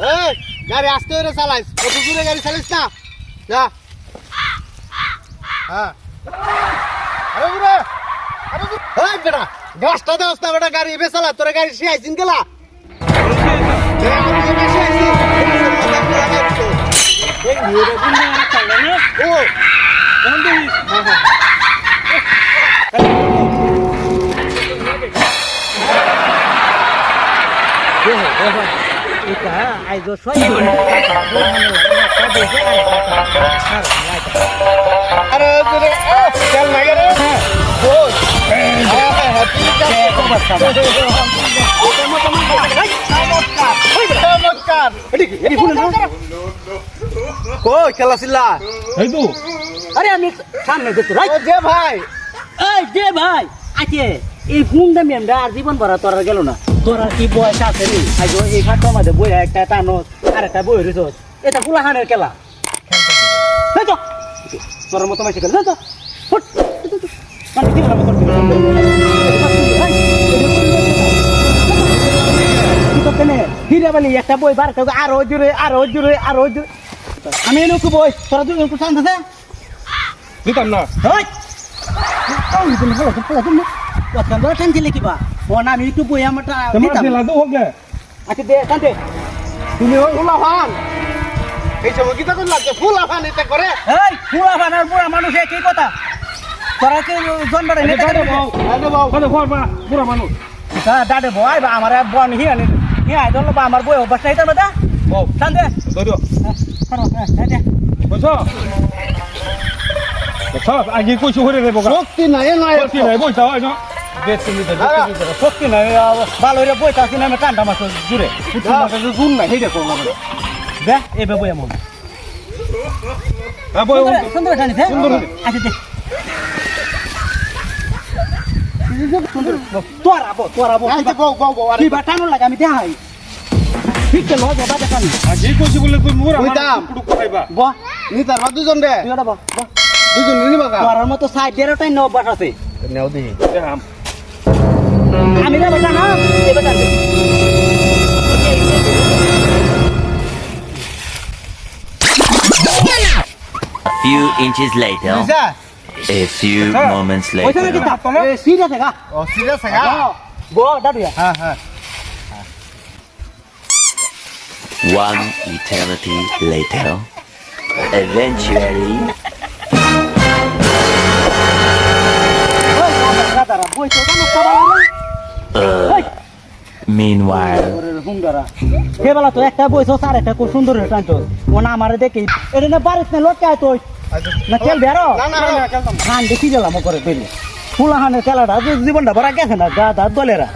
এই গাড়ি আস্তে করে চালাইস। কত দূরে গাড়ি চালিস না? যা। হ্যাঁ। আরে দূরে আরে এই বেটা গাছটা দাও না বেটা গাড়ি এবে চালা তোরা গাড়ি গেলা? নিয়ে ও। হ্যাঁ হ্যাঁ আইজ ছয় আরে চল না রে হ্যাঁ হ্যাঁ হ্যাঁ আমি সামনে দেখতে রাই যে ভাই এই যে ভাই আছে এই ফোনটা মেমটা আর জীবন ভরা তোরা গেল না। তোরা কি বয়স আছে নি আইজ এই খাটটার মধ্যে বই একটা টানো আর একটা বই রইছ এটা ফুলা হানের খেলা তোর মতো মাইছে খেলা। তো। মানে কি হিরে বালি একটা বই বার আরও জুড়ে আরও জুড়ে আরও জুড়ে আমি এনে বই তোরা দুজন একটু শান্ত দিতাম না। Hei! Kau itu boy yang mata তোমার kita. জেলা তো হোক গে Aci deh kan deh. তুমি ওই ফুলাফান এই সময় কি তখন লাগছে ফুলাফান এটা করে Hei, pula banar pula manusia ki kota. Toরা কি জন্মটা এনে কাটে বউ আরে বাবু কত খবর বা মানুষ তা দাদে বয় বা আমার বন হি আনি হি আই দল বা আমার বই অবস্থা এটা বাদা বউ কান ধরো করো হ্যাঁ বুঝছ দেখছ আগে কইছো হরে দেবো শক্তি নাই নাই কি নাই বইছা হয় না শক্তি নাই ভালো রে বই তাছি না আমি কান্ডা মাছ জুড়ে জুন নাই সেইটা করলাম দে এবে বই হ্যাঁ বই সুন্দর সুন্দর দে আচ্ছা দে। তোরা বো তোরা বো এই যে বউ বউ বউ আরে। কি বাটানো লাগে আমি দেখাই। আছে লজ বাবা দেখানি। আগে কইছো বলে তুই মুরা কইতাম। কুড়ু কোথাইবা বো। নি তার দুজন রে তুই দুজন নিবা কা তোরার মতো সাইড দেড়টাই নব বাস আছে নেও দেখি দেখাম আমি রে বেটা না এই বেটা দে few inches later, বুঝা a few moments ওইখানে কি later. তা এ সিরা দেখা ও সিরিয়াস আগা বো দাদু হ্যাঁ হ্যাঁ One eternity later, eventually, তো জানো সবাই meanwhile, সুন্দরা সেবেলা তো একটা বইছো স্যার একটা খুব সুন্দর টানতো ও না আমারে দেখি এটা না বাড়িতে না লটকায় তো না খেল বেরো না না না খেলতাম খান দেখি গেলাম করে পেলি ফুলাহানের খেলাটা যে জীবনটা ভরা গেছে না গা দাঁত দলেরা।